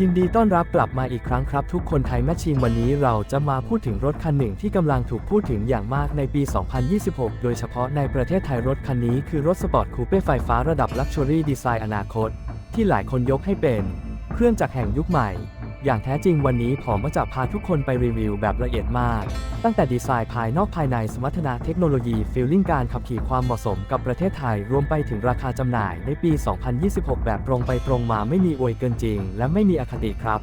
ยินดีต้อนรับกลับมาอีกครั้งครับ ทุกคนไทยแมชชีนวันนี้เราจะมาพูดถึงรถคันหนึ่งที่กำลังถูกพูดถึงอย่างมากในปี 2026 โดยเฉพาะในประเทศไทยรถคันนี้คือรถสปอร์ตคูเป้ไฟฟ้าระดับลักชัวรี่ดีไซน์อนาคต ที่หลายคนยกให้เป็น เครื่องจักรแห่งยุคใหม่ อย่างแท้จริงวันนี้ผมก็จะพาทุกคนไปรีวิวแบบละเอียดมาก ตั้งแต่ดีไซน์ภายนอกภายในสมรรถนะเทคโนโลยีฟิลลิ่งการขับขี่ความเหมาะสมกับประเทศไทย รวมไปถึงราคาจำหน่ายในปี 2026 แบบตรงไปตรงมาไม่มีอวยเกินจริง และไม่มีอคติครับ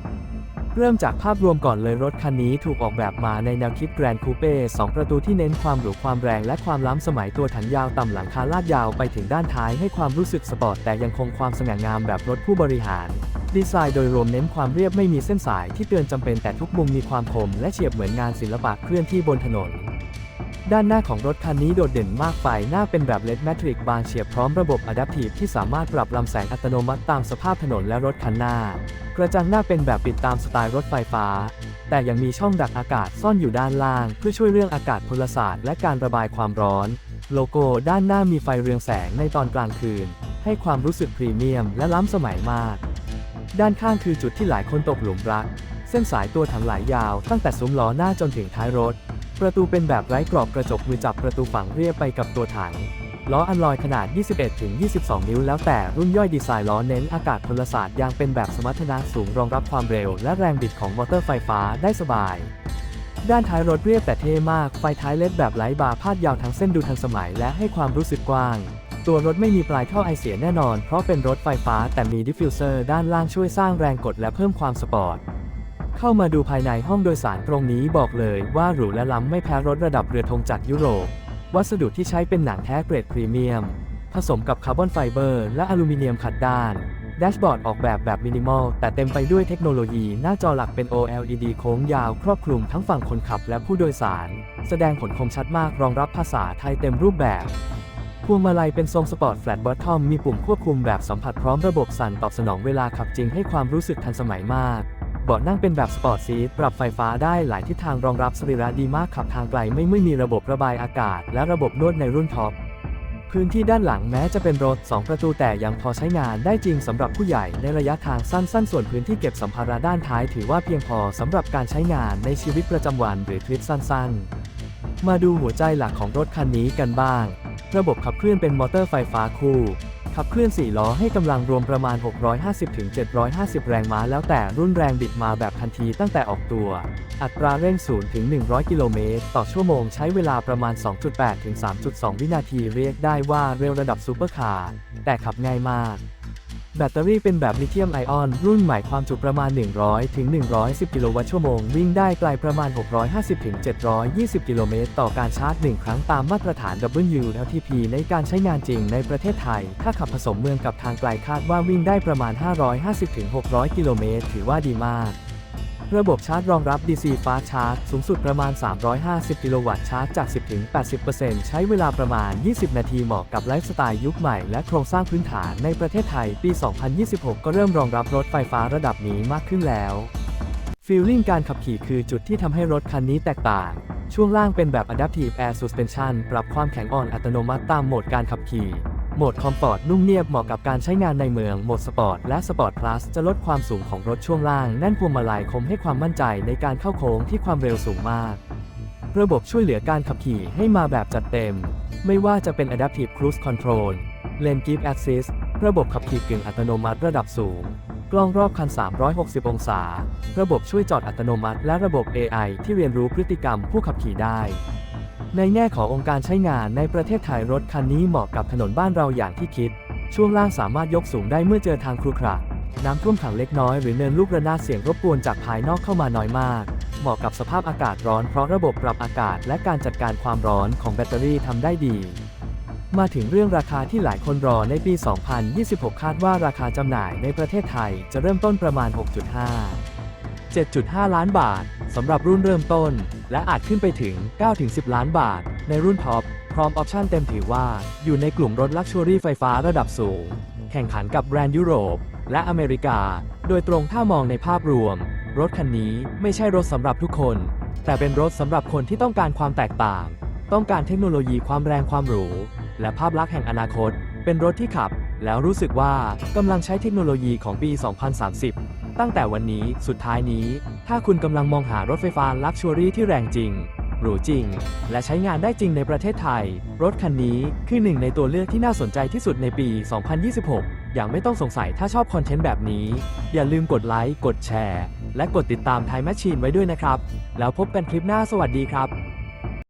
เริ่มจากภาพรวมก่อนเลยรถคันนี้ถูกออกแบบมาในแนวคิดแกรนด์คูเป้2ประตูที่เน้นความหรูความแรงและความล้ำสมัยตัวถังยาวต่ำหลังคาลาดยาวไปถึงด้านท้ายให้ความรู้สึกสปอร์ตแต่ยังคงความสง่างามแบบรถผู้บริหาร ดีไซน์โดยรวมเน้นความเรียบไม่มีเส้นสายที่เตือนจำเป็นแต่ทุกมุมมีความคมและเฉียบเหมือนงานศิลปะเคลื่อนที่บนถนน ด้านหน้าของรถคันนี้โดดเด่นมากไฟหน้าเป็นแบบเลดแมทริกบางเฉียบพร้อมระบบอะดัพทีฟที่สามารถปรับลำแสงอัตโนมัติตามสภาพถนนและรถคันหน้ากระจังหน้าเป็นแบบปิดตามสไตล์รถไฟฟ้า แต่ยังมีช่องดักอากาศซ่อนอยู่ด้านล่าง เพื่อช่วยเรื่องอากาศพลศาสตร์และการระบายความร้อน โลโก้ด้านหน้ามีไฟเรืองแสงในตอนกลางคืน ให้ความรู้สึกพรีเมียมและล้ำสมัยมาก ด้านข้างคือจุดที่หลายคนตกหลุมรัก เส้นสายตัวถังหลายยาวตั้งแต่ซุ้มล้อหน้าจนถึงท้ายรถ ประตูเป็นแบบไร้กรอบกระจกมือจับประตูฝังเรียบไปกับตัวถัง ล้ออันลอยขนาด 21-22 นิ้วแล้วแต่รุ่นย่อยดีไซน์ล้อเน้นอากาศพลศาสตร์ยางเป็นแบบสมรรถนะสูงรองรับความเร็ว และแรงบิดของมอเตอร์ไฟฟ้าได้สบายด้านท้ายรถเรียบแต่เท่มาก ไฟท้ายเลดแบบไร้บาร์พาดยาวทั้งเส้นดูทันสมัยและให้ความรู้สึกกว้าง ตัวรถไม่มีปลายท่อไอเสียแน่นอน เพราะเป็นรถไฟฟ้าแต่มีดิฟฟิวเซอร์ด้านล่างช่วยสร้างแรงกดและเพิ่มความสปอร์ต เข้ามาดูภายในห้องโดยสารตรงนี้บอกเลยว่าหรูและล้ำไม่แพ้รถระดับเรือธงจากยุโรป วัสดุที่ใช้เป็นหนังแท้เกรดพรีเมียม ผสมกับคาร์บอนไฟเบอร์และอลูมิเนียมขัดด้านแดชบอร์ดออกแบบแบบมินิมอล แต่เต็มไปด้วยเทคโนโลยี หน้าจอหลักเป็น OLED โค้งยาว ครอบคลุมทั้งฝั่งคนขับและผู้โดยสาร แสดงผลคมชัดมากรองรับภาษาไทยเต็มรูปแบบ วงมาลัยเป็นทรงสปอร์ตแฟลตบอททอมมีปุ่มควบคุมแบบสัมผัสพร้อมระบบสั่นตอบสนองเวลาขับจริงให้ความรู้สึกทันสมัยมากเบาะนั่งเป็นแบบสปอร์ตซีทปรับไฟฟ้าได้หลายทิศทางรองรับสรีระดีมากขับทางไกลไม่ไม่มีระบบระบายอากาศ และระบบนวดในรุ่นท็อปพื้นที่ด้านหลังแม้จะเป็นรถ 2 ประตูแต่ยังพอใช้งานได้จริงสำหรับผู้ใหญ่ในระยะทางสั้นๆ ส่วนพื้นที่เก็บสัมภาระด้านท้ายถือว่าเพียงพอสำหรับการใช้งานในชีวิตประจำวันหรือทริปสั้นๆ มาดูหัวใจหลักของรถคันนี้กันบ้าง ระบบขับเคลื่อนเป็นมอเตอร์ไฟฟ้าคู่ ขับเคลื่อน 4 ล้อให้กำลังรวมประมาณ 650-750 แรงม้า แล้วแต่รุ่นแรงบิดมาแบบทันทีตั้งแต่ออกตัว อัตราเร่ง0ถึง100 กิโลเมตร ต่อชั่วโมงใช้เวลาประมาณ 2.8ถึง3.2 วินาทีเรียกได้ว่าเร็วระดับซูเปอร์คาร์แต่ขับง่ายมาก แบตเตอรี่เป็นแบบลิเธียมไอออน รุ่นใหม่ความจุประมาณ 100 ถึง 110 กิโลวัตต์ชั่วโมง วิ่งได้ไกลประมาณ 650 ถึง 720 กิโลเมตร ต่อการชาร์จ 1 ครั้งตามมาตรฐาน WLTP ในการใช้งานจริงในประเทศไทย ถ้าขับผสมเมืองกับทางไกลคาดว่าวิ่งได้ประมาณ 550 ถึง 600 กิโลเมตร ถือว่าดีมาก ระบบชาร์จรองรับ DC Fast Charge สูงสุดประมาณ 350 กิโลวัตต์ชาร์จจาก 10-80%ใช้เวลาประมาณ 20 นาทีเหมาะกับไลฟ์สไตล์ยุคใหม่และโครงสร้างพื้นฐานในประเทศไทย ปี 2026 ก็เริ่มรองรับรถไฟฟ้าระดับนี้มากขึ้นแล้วฟีลลิ่งการขับขี่คือจุดที่ทำให้รถคันนี้แตกต่าง ช่วงล่างเป็นแบบ Adaptive Air Suspension ปรับความแข็งอ่อนอัตโนมัติตามโหมดการขับขี่ โหมดคอมฟอร์ตนุ่มเนียบเหมาะกับการใช้งานในเมือง โหมดสปอร์ตและสปอร์ตพลัสจะลดความสูงของรถช่วงล่างแน่นพวงมาลัยคมให้ความมั่นใจในการเข้าโค้งที่ความเร็วสูงมาก ระบบช่วยเหลือการขับขี่ให้มาแบบจัดเต็ม ไม่ว่าจะเป็น Adaptive Cruise Control Lane Keep Assist ระบบขับขี่กึ่งอัตโนมัติระดับสูง กล้องรอบคัน 360 องศา ระบบช่วยจอดอัตโนมัติ และระบบ AI ที่เรียนรู้พฤติกรรมผู้ขับขี่ได้ ในแง่ขององค์การใช้งานในประเทศไทยรถคันนี้เหมาะกับถนนบ้านเราอย่างที่คิด ช่วงล่างสามารถยกสูงได้เมื่อเจอทางครุขระน้ำท่วมขังเล็กน้อยหรือเนินลูกระนาดเสียงรบกวนจากภายนอกเข้ามาน้อยมาก เหมาะกับสภาพอากาศร้อนเพราะระบบปรับอากาศและการจัดการความร้อนของแบตเตอรี่ทำได้ดี มาถึงเรื่องราคาที่หลายคนรอในปี 2026 คาดว่าราคาจำหน่ายในประเทศไทยจะเริ่มต้นประมาณ 6.5 7.5 ล้านบาทสำหรับรุ่นเริ่มต้น และอาจขึ้นไปถึง 9-10 ล้านบาท ในรุ่นท็อป พร้อมออปชั่นเต็มถือว่า อยู่ในกลุ่มรถลักชัวรี่ไฟฟ้าระดับสูง แข่งขันกับแบรนด์ยุโรป และอเมริกา โดยตรงถ้ามองในภาพรวม รถคันนี้ไม่ใช่รถสำหรับทุกคน แต่เป็นรถสำหรับคนที่ต้องการความแตกต่าง ต้องการเทคโนโลยีความแรงความหรู และภาพลักษณ์แห่งอนาคต เป็นรถที่ขับ แล้วรู้สึกว่ากำลังใช้เทคโนโลยีของปี 2030 ตั้งแต่วันนี้สุดท้ายนี้ ถ้าคุณกำลังมองหารถไฟฟ้าลักชัวรี่ที่แรงจริง หรูจริง และใช้งานได้จริงในประเทศไทย รถคันนี้คือหนึ่งในตัวเลือกที่น่าสนใจที่สุดในปี 2026 อย่างไม่ต้องสงสัยถ้าชอบคอนเทนต์แบบนี้ อย่าลืมกดไลค์กดแชร์ และกดติดตามไทยแมชชีนไว้ด้วยนะครับ แล้วพบกันคลิปหน้าสวัสดีครับ